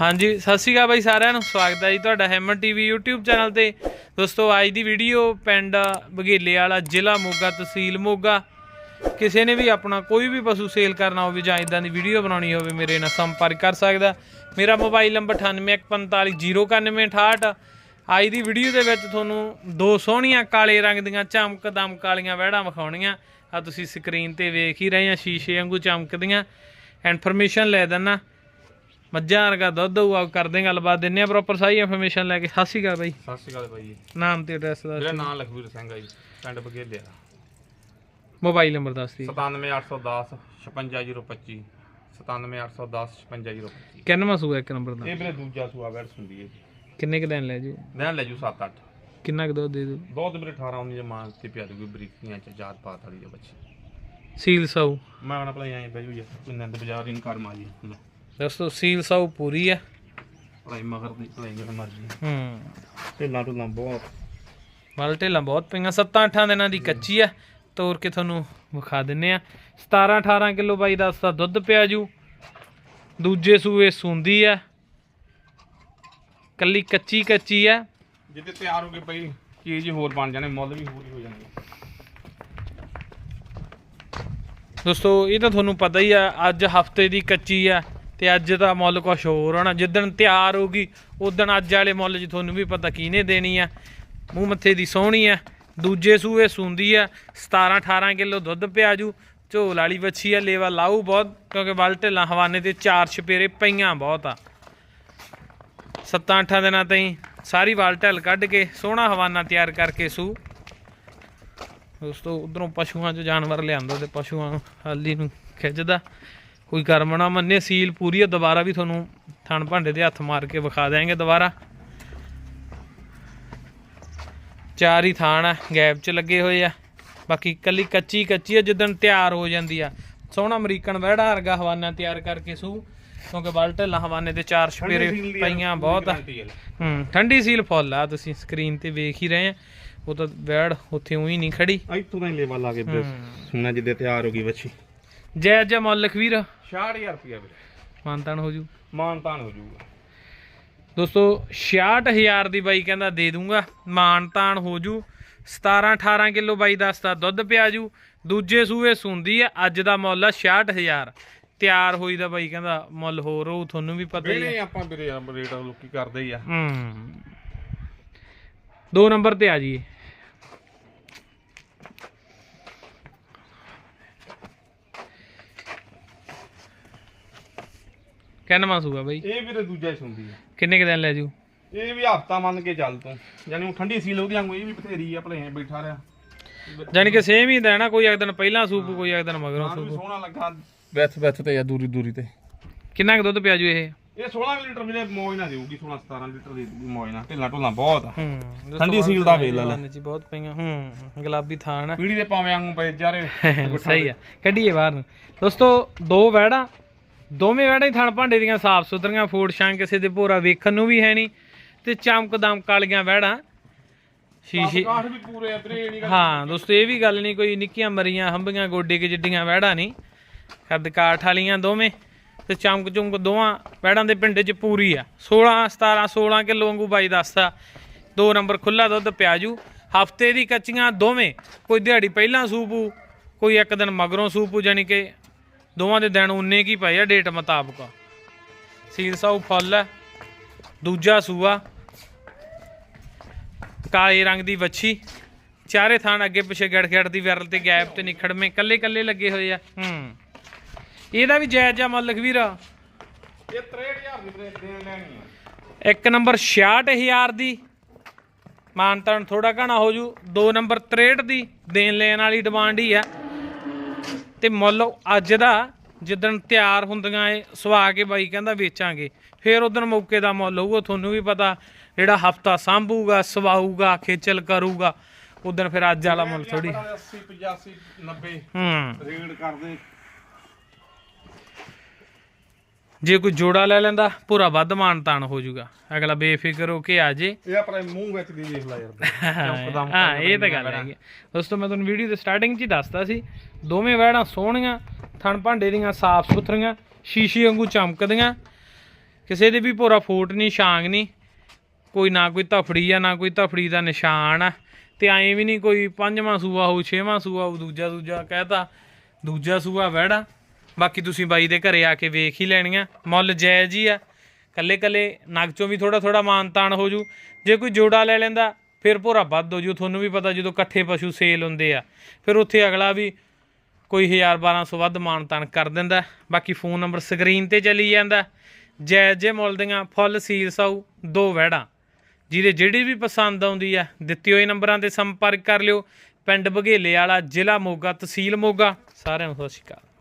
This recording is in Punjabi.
ਹਾਂਜੀ, ਸਤਿ ਸ਼੍ਰੀ ਅਕਾਲ ਬਾਈ ਸਾਰਿਆਂ ਨੂੰ। ਸਵਾਗਤ ਹੈ ਜੀ ਤੁਹਾਡਾ ਹੈਮਨ ਟੀਵੀ YouTube ਚੈਨਲ ਤੇ। ਦੋਸਤੋ, ਅੱਜ ਦੀ ਵੀਡੀਓ ਪਿੰਡ ਬਗੇਲੇ ਵਾਲਾ ਜ਼ਿਲ੍ਹਾ ਮੋਗਾ, ਤਹਿਸੀਲ ਮੋਗਾ। ਕਿਸੇ ਨੇ ਵੀ ਆਪਣਾ ਕੋਈ ਵੀ ਪਸ਼ੂ ਸੇਲ ਕਰਨਾ ਹੋਵੇ ਜਾਂ ਇਦਾਂ ਦੀ ਵੀਡੀਓ ਬਣਾਉਣੀ ਹੋਵੇ, ਮੇਰੇ ਨਾਲ ਸੰਪਰਕ ਕਰ ਸਕਦਾ। ਮੇਰਾ ਮੋਬਾਈਲ ਨੰਬਰ 9814509868 ਅੱਜ ਦੀ ਵੀਡੀਓ ਦੇ ਵਿੱਚ ਤੁਹਾਨੂੰ ਦੋ ਸੋਹਣੀਆਂ ਕਾਲੇ ਰੰਗ ਦੀਆਂ ਚਮਕ ਚਮਕਦਮ ਕਾਲੀਆਂ ਵਹਿੜਾਂ ਵਿਖਾਉਣੀਆਂ। ਆ ਤੁਸੀਂ ਸਕਰੀਨ ਤੇ ਵੇਖ ਹੀ ਰਹੇ ਆ, ਸ਼ੀਸ਼ੇ ਵਾਂਗੂ ਚਮਕਦੀਆਂ। ਇਨਫੋਰਮੇਸ਼ਨ ਲੈ ਦਿੰਨਾ। ਮੱਝਾਂ ਵਰਗਾ ਦੁੱਧ ਹੋਊ ਕਰਦੇ ਗੱਲਬਾਤ ਦਿੰਨੇ ਆ ਪ੍ਰੋਪਰ ਸਾਰੀ ਇਨਫੋਰਮੇਸ਼ਨ ਲੈ ਕੇ। ਸਤਿ ਸ਼੍ਰੀ ਅਕਾਲ ਬਾਈ। ਸਤਿ ਸ਼੍ਰੀ ਅਕਾਲ ਬਾਈ ਜੀ। ਨਾਮ ਤੇ ਐਡਰੈਸ ਦਾ ਮੇਰਾ ਨਾਮ ਲਖਵੀਰ ਸਿੰਘ ਹੈ ਜੀ ਪਿੰਡ ਬਗੇਲੇ ਆ ਮੋਬਾਈਲ ਨੰਬਰ ਦੱਸ ਦੀ 97810 56025 97810 56025 ਕਿੰਨਵਾਂ ਸੂਆ ਇੱਕ ਨੰਬਰ ਦਾ? ਇਹ ਵੀਰੇ ਦੂਜਾ ਸੂਆ ਬੈਠ ਹੁੰਦੀ ਹੈ ਜੀ। ਕਿੰਨੇ ਕ ਦਿਨ ਲੈ ਜੂ? ਦੇਣ ਲੈ ਜੂ 7-8 ਕਿੰਨਾ ਕੁ ਦੁੱਧ ਦੇ ਦੂ? ਬਹੁਤ ਵੀਰੇ 18 19 ਦੇ ਮਾਂ ਤੇ ਪਿਆ ਦੂਗੀ ਬਰੀਕੀਆਂ ਚ ਜਾਤ ਪਾਤ ਵਾਲੀ ਦੇ ਬੱਚੇ। ਸੀਲ ਸਾਊ। ਮੈਂ ਹੁਣ ਭਲਾਈ ਆਏ ਬੈਜੂ ਜੀ ਨੰਦ ਬਾਜ਼ਾਰ ਇਨ ਕਰ ਮਾ ਜੀ। ਲੈ, ਦੋਸਤੋ ਸੀਲ ਸਾਊ ਪੂਰੀ ਆ? ਭਲਾਈ ਮਗਰ ਦੀ ਭਲਾਈ ਜਿਹੜਾ ਮਰਜ਼ੀ। ਹੂੰ। ਢਿੱਲਾਂ ਢੁੱਲਾਂ ਬਹੁਤ। ਮਲ ਢੇਲਾਂ ਬਹੁਤ ਪਈਆਂ 7-8 ਦਿਨਾਂ ਦੀ ਕੱਚੀ ਆ। ਤੋੜ ਕੇ ਤੁਹਾਨੂੰ ਵਿਖਾ ਦਿੰਨੇ ਆ। 17-18 ਕਿਲੋ ਬਾਈ ਦਾ ਦਾ ਦੁੱਧ ਪਿਆ ਜੂ। ਦੂਜੇ ਸੂਏ ਸੁੰਦੀ ਆ। ਕੱਲੀ ਕੱਚੀ ਕੱਚੀ ਆ। ਜਿੱਤੇ ਤਿਆਰ ਹੋ ਗਏ ਪਈ ਚੀਜ਼ ਹੋਰ ਬਣ ਜਾਣੇ ਮੁੱਲ ਵੀ ਹੋਰ ਹੀ ਹੋ ਜਾਣਗੇ। ਦੋਸਤੋ ਇਹ ਤਾਂ ਤੁਹਾਨੂੰ ਪਤਾ ਹੀ ਆ ਅੱਜ ਹਫ਼ਤੇ ਦੀ ਕੱਚੀ ਆ। ਤੇ ਅੱਜ ਦਾ ਮੁੱਲ ਕੁਛ ਹੋਰ ਹੋਣਾ। ਜਿੱਦਣ ਤਿਆਰ ਹੋਗੀ ਉਦਣ ਅੱਜ ਵਾਲੇ ਮੁੱਲ 'ਚ ਤੁਹਾਨੂੰ ਵੀ ਪਤਾ ਕਿਹਨੇ ਦੇਣੀ ਆ। ਮੂੰਹ ਮੱਥੇ ਦੀ ਸੋਹਣੀ ਆ, ਦੂਜੇ ਸੂਏ ਸੁੰਦੀ ਆ 17 18 ਕਿਲੋ ਦੁੱਧ ਪਿਆਜੂ, ਝੋਲ ਵਾਲੀ ਵੱਛੀ ਆ, ਲੇਵਾ ਲਾਊ ਬਹੁਤ, ਕਿਉਂਕਿ ਬਲ ਢਿੱਲਾਂ ਹਵਾਨੇ ਤੇ ਚਾਰ ਛਪੇਰੇ ਪਈਆਂ ਬਹੁਤ ਆ। ਸੱਤਾਂ ਅੱਠਾਂ ਦਿਨਾਂ ਤਾਈਂ ਸਾਰੀ ਵਾਲ ਢਿੱਲ ਕੱਢ ਕੇ ਸੋਹਣਾ ਹਵਾਨਾ ਤਿਆਰ ਕਰਕੇ ਸੂ। ਦੋਸਤੋ, ਉਧਰੋਂ ਪਸ਼ੂਆਂ 'ਚ ਜਾਨਵਰ ਲਿਆਂਦਾ ਤੇ ਪਸ਼ੂਆਂ ਨੂੰ ਹਾਲੀ ਨੂੰ ਖਿੱਚਦਾ। ਕੋਈ ਕਰਮ ਨਾ ਮੰਨੇ ਸੀਲ ਪੂਰੀ ਆ ਦੁਬਾਰਾ ਵੀ ਤੁਹਾਨੂੰ ਥਣ ਭਾਂਡੇ ਦੇ ਹੱਥ ਮਾਰ ਕੇ ਵਿਖਾ ਦੇਾਂਗੇ ਦੁਬਾਰਾ। ਚਾਰ ਹੀ ਥਾਣ ਆ ਗੈਪ 'ਚ ਲੱਗੇ ਹੋਏ ਆ। ਬਾਕੀ ਕੱਲੀ ਕੱਚੀ ਕੱਚੀ ਆ ਜਿੱਦਣ ਤਿਆਰ ਹੋ ਜਾਂਦੀ ਆ। ਸੋਹਣਾ ਅਮਰੀਕਨ ਵਹਿੜਾ ਵਰਗਾ ਹਵਾਨਾ ਤਿਆਰ ਕਰਕੇ ਸੂ ਕਿਉਂਕਿ ਬਲ ਢਿੱਲਾਂ ਹਵਾਨੇ ਤੇ ਚਾਰ ਛਪੇਰੇ ਪਈਆਂ ਬਹੁਤ ਆ। ਹੂੰ ਠੰਡੀ ਸੀਲ ਫੁੱਲ ਆ ਤੁਸੀਂ ਸਕਰੀਨ ਤੇ ਵੇਖ ਹੀ ਰਹੇ ਆ। ਉਹ ਤਾਂ ਵੈੜ ਉੱਥੇ ਉਹੀ ਨਹੀਂ ਖੜੀ। ਇੱਥੋਂ ਤਾਂ ਹੀ ਲੇਵਾ ਲਾ ਕੇ ਸੁਣਾ ਜਿੱਦੇ ਤਿਆਰ ਹੋ ਗਈ ਬੱਚੀ ਜੈ ਜੈ ਮੁੱਲਕ ਵੀਰ 60000 ਰੁਪਇਆ ਵੀਰੇ ਮਾਨਤਾਨ ਹੋ ਜੂ ਮਾਨ ਤਾਨ ਹੋ ਜਾਊਗਾ ਦੋਸਤੋ 66000 ਦੀ ਬਾਈ ਕਹਿੰਦਾ ਦੇ ਦੂੰਗਾ ਮਾਨਤਾਨ ਹੋ ਜੂ 17 18 ਕਿਲੋ ਬਾਈ ਦੱਸਦਾ ਦੁੱਧ ਪਿਆ ਜੂ ਦੂਜੇ ਸੂਏ ਸੁੰਦੀ ਆ ਅੱਜ ਦਾ ਮੁੱਲ ਆ 66000 ਤਿਆਰ ਹੋਈ ਦਾ ਬਾਈ ਕਹਿੰਦਾ ਮੁੱਲ ਹੋਰ ਹੋਊ ਤੁਹਾਨੂੰ ਵੀ ਪਤਾ ਹੀ ਆ ਆਪਾਂ ਵੀਰੇ ਰੇਟ ਲੋਕੀ ਕਰਦੇ ਹੀ ਆ ਹੂੰ ਦੋ ਨੰਬਰ ਤੇ ਆ ਜੀ ਕਿੰਨਾ ਸੂਗਾ ਬਾਈ? ਇਹ ਵੀਰੇ ਦੂਜਾ ਹੀ ਸੁਣਦੀ ਆ। ਕਿੰਨੇ ਕੁ ਦਿਨ ਲੈ ਜੂ? ਇਹ ਵੀ ਹਫਤਾ ਮੰਨ ਕੇ ਚੱਲ ਤੂੰ। ਯਾਨੀ ਉਹ ਠੰਡੀ ਸੀ ਲੋਦੀ ਵਾਂਗੂ ਇਹ ਵੀ ਬਥੇਰੀ ਆ ਭਲੇ ਬੈਠਾ ਰਿਹਾ। ਜਾਣੀ ਕਿ ਸੇਮ ਹੀ ਦੇਣਾ ਕੋਈ ਇੱਕ ਦਿਨ ਪਹਿਲਾਂ ਸੂਪ ਕੋਈ ਇੱਕ ਦਿਨ ਮਗਰੋਂ ਸੂਪ। ਸੋਹਣਾ ਲੱਗਾ। ਵਿੱਚ ਵਿੱਚ ਤੇ ਆ ਦੂਰੀ ਦੂਰੀ ਤੇ। ਕਿੰਨਾ ਕੁ ਦੁੱਧ ਪਿਆ ਜੂ ਇਹ? ਇਹ 16 ਲੀਟਰ ਵੀਰੇ ਮੌਜ ਨਾ ਦੇਊਗੀ 16 17 ਲੀਟਰ ਦੇ ਦੂਗੀ ਮੌਜ ਨਾਲ। ਢਿੱਲਾ ਢੁੱਲਾ ਬਹੁਤ ਆ। ਹੂੰ ਠੰਡੀ ਸੀਲ ਦਾ ਵੇਲ ਲੈ। ਜੀ ਬਹੁਤ ਪਈਆਂ। ਹੂੰ ਗੁਲਾਬੀ ਆ ਪੀੜੀ ਦੇ ਪਾਵੇਂ ਵਾਂਗੂ ਪਏ ਜਾਰੇ। ਸਹੀ ਆ। ਕੱਢੀਏ ਬਾਹਰ ਨੂੰ। ਦੋਸਤੋ ਦੋ ਵੈੜਾਂ ਦੋਵੇਂ ਵੈੜਾਂ ਹੀ ਥਣ ਭਾਂਡੇ ਦੀਆਂ ਸਾਫ਼ ਸੁਥਰੀਆਂ ਫੂਡ ਸ਼ਾਂ ਕਿਸੇ ਦੇ ਭੋਰਾ ਵੇਖਣ ਨੂੰ ਵੀ ਹੈ ਨਹੀਂ ਤੇ ਚਮਕਦਮ ਕਾਲੀਆਂ ਵੈੜਾਂ ਸ਼ੀਸ਼ੇ ਕਾਠ ਵੀ ਪੂਰੇ ਆ ਵੀਰੇ ਇਹ ਨੀ ਗੱਲ ਹਾਂ ਦੋਸਤੋ ਇਹ ਵੀ ਗੱਲ ਨਹੀਂ ਕੋਈ ਨਿੱਕੀਆਂ ਮਰੀਆਂ ਹੰਬੀਆਂ ਗੋਡੇ ਕੇ ਜਿੱਡੀਆਂ ਵੈੜਾਂ ਨਹੀਂ। ਕੱਦ ਕਾਠ ਵਾਲੀਆਂ ਦੋਵੇਂ ਤੇ ਚਮਕ ਚੁੰਕ ਦੋਵਾਂ ਵੈੜਾਂ ਦੇ ਪਿੰਡੇ 'ਚ ਪੂਰੀ ਆ। 16 17 16 ਕਿਲੋ ਵਾਂਗੂ ਬਾਈ ਦੱਸਦਾ। ਦੋ ਨੰਬਰ ਖੁੱਲਾ ਦੁੱਧ ਪਿਆਜੂ। ਹਫ਼ਤੇ ਦੀ ਕੱਚੀਆਂ ਦੋਵੇਂ ਕੋਈ ਦਿਹਾੜੀ ਪਹਿਲਾਂ ਸੂਪੂ ਕੋਈ ਇੱਕ ਦਿਨ ਮਗਰੋਂ ਸੂਪੂ ਜਾਨੀ ਕਿ ਦੋਵਾਂ ਦੇ ਦਿਨ ਉਨੇ ਕੀ ਪਏ ਆ ਡੇਟ ਮੁਤਾਬਕ। ਸੀਲ ਸਾਊ ਫੁੱਲ ਹੈ ਦੂਜਾ ਸੂਆ ਕਾਲੇ ਰੰਗ ਦੀ ਵੱਛੀ ਚਾਰੇ ਥਾਣ ਅੱਗੇ ਪਿੱਛੇ ਗੜ ਗੜ ਦੀ ਵਿਰਲ ਤੇ ਗੈਪ ਤੇ ਨਿਖੜਵੇਂ ਕੱਲੇ ਕੱਲੇ ਲੱਗੇ ਹੋਏ ਆ। ਹੂੰ। ਇਹਦਾ ਵੀ ਜਾਇਜ਼ ਆ ਮੁੱਲ ਲਖਵੀਰ ਇਹ 63000 ਦੀ ਵੀਰੇ ਦੇਣ ਲੈਣੀ ਆ। ਇੱਕ ਨੰਬਰ 66000 ਦੀ। ਮਾਨਤਨ ਥੋੜਾ ਘਣਾ ਹੋ ਜੂ। ਦੋ ਨੰਬਰ 63 ਦੀ ਦੇਣ ਲੈਣ ਵਾਲੀ ਡਿਮਾਂਡ ਹੀ ਆ। ਤੇ ਮੁੱਲ ਅੱਜ ਦਾ ਜਿੱਦਣ ਤਿਆਰ ਹੁੰਦੀਆਂ ਏ ਸਵਾ ਕੇ ਬਾਈ ਕਹਿੰਦਾ ਵੇਚਾਂਗੇ। ਫੇਰ ਉਦੋਂ ਮੌਕੇ ਦਾ ਮੁੱਲ ਹੋਊਗਾ ਤੁਹਾਨੂੰ ਵੀ ਪਤਾ ਜਿਹੜਾ ਹਫਤਾ ਸਾਂਭੂਗਾ ਸਵਾਊਗਾ ਖੇਚਲ ਕਰੂਗਾ ਉਦੋਂ ਫਿਰ ਅੱਜ ਵਾਲਾ ਮੁੱਲ ਥੋੜੀ 80 85 90 ਹੂੰ। ਰੇਡ ਕਰਦੇ। ਜੇ ਕੋਈ ਜੋੜਾ ਲੈ ਲੈਂਦਾ ਪੂਰਾ ਵੱਧ ਮਾਨ ਤਾਨ ਹੋ ਜਾਊਗਾ। ਅਗਲਾ ਬੇਫਿਕਰ ਹੋ ਕੇ ਆ ਜੇ। ਇਹ ਆਪਣੇ ਮੂੰਹ ਵਿੱਚ ਦੀ ਦੇਖ ਲੈ ਯਾਰ। ਹਾਂ ਇਹ ਤਾਂ ਗੱਲ ਹੈਗੀ। ਦੋਸਤੋ ਮੈਂ ਤੁਹਾਨੂੰ ਵੀਡੀਓ ਦੇ ਸਟਾਰਟਿੰਗ 'ਚ ਹੀ ਦੱਸਤਾ ਸੀ। ਦੋਵੇਂ ਵਹਿੜਾਂ ਸੋਹਣੀਆਂ ਥਣ ਭਾਂਡੇ ਦੀਆਂ ਸਾਫ਼ ਸੁਥਰੀਆਂ ਸ਼ੀਸ਼ੇ ਵਾਂਗੂ ਚਮਕਦੀਆਂ। ਕਿਸੇ ਦੇ ਵੀ ਭੋਰਾ ਫੋਟ ਨਹੀਂ ਛਾਂਗ ਨਹੀਂ ਕੋਈ ਨਾ ਕੋਈ ਧਫੜੀ ਆ ਨਾ ਕੋਈ ਧਫੜੀ ਦਾ ਨਿਸ਼ਾਨ ਆ। ਤੇ ਐਂ ਵੀ ਨਹੀਂ ਕੋਈ ਪੰਜਵਾਂ ਸੂਆ ਹੋਊ ਛੇਵਾਂ ਸੂਆ ਹੋਊ ਦੂਜਾ ਦੂਜਾ ਕਹਤਾ ਦੂਜਾ ਸੂਆ ਵਹਿੜਾ। ਬਾਕੀ ਤੁਸੀਂ ਬਾਈ ਦੇ ਘਰੇ ਆ ਕੇ ਵੇਖ ਹੀ ਲੈਣੀਆਂ। ਮੁੱਲ ਜਾਇਜ਼ ਹੀ ਆ। ਕੱਲੇ ਕੱਲੇ ਨਗ ਚੋਂ ਵੀ ਥੋੜਾ ਥੋੜਾ ਮਾਨਤਾਨ ਹੋ ਜੂ। ਜੇ ਕੋਈ ਜੋੜਾ ਲੈ ਲੈਂਦਾ, ਫਿਰ ਭੋਰਾ ਵੱਧ ਹੋ ਜੂ। ਤੁਹਾਨੂੰ ਵੀ ਪਤਾ ਜਦੋਂ ਇਕੱਠੇ ਪਸ਼ੂ ਸੇਲ ਹੁੰਦੇ ਆ। ਫਿਰ ਉੱਥੇ ਅਗਲਾ ਵੀ ਕੋਈ 1000 1200 ਵੱਧ ਮਾਨਤਾਨ ਕਰ ਦਿੰਦਾ। ਬਾਕੀ ਫੋਨ ਨੰਬਰ ਸਕਰੀਨ ਤੇ ਚਲੀ ਜਾਂਦਾ। ਜੈ ਜੈ ਮੁੱਲ ਦੀਆਂ, ਫੁੱਲ ਸੀਲ ਸਾਊ, ਦੋ ਵਹਿੜਾਂ। ਜਿਹਦੇ ਜਿਹੜੀ ਵੀ ਪਸੰਦ ਆਉਂਦੀ ਆ, ਦਿੱਤੇ ਹੋਏ ਨੰਬਰਾਂ ਤੇ ਸੰਪਰਕ ਕਰ ਲਿਓ। ਪਿੰਡ ਬਘੇਲੇ ਵਾਲਾ ਜ਼ਿਲ੍ਹਾ ਮੋਗਾ, ਤਹਿਸੀਲ ਮੋਗਾ। ਸਾਰਿਆਂ ਨੂੰ ਸਤਿ ਸ਼੍ਰੀ ਅਕਾਲ।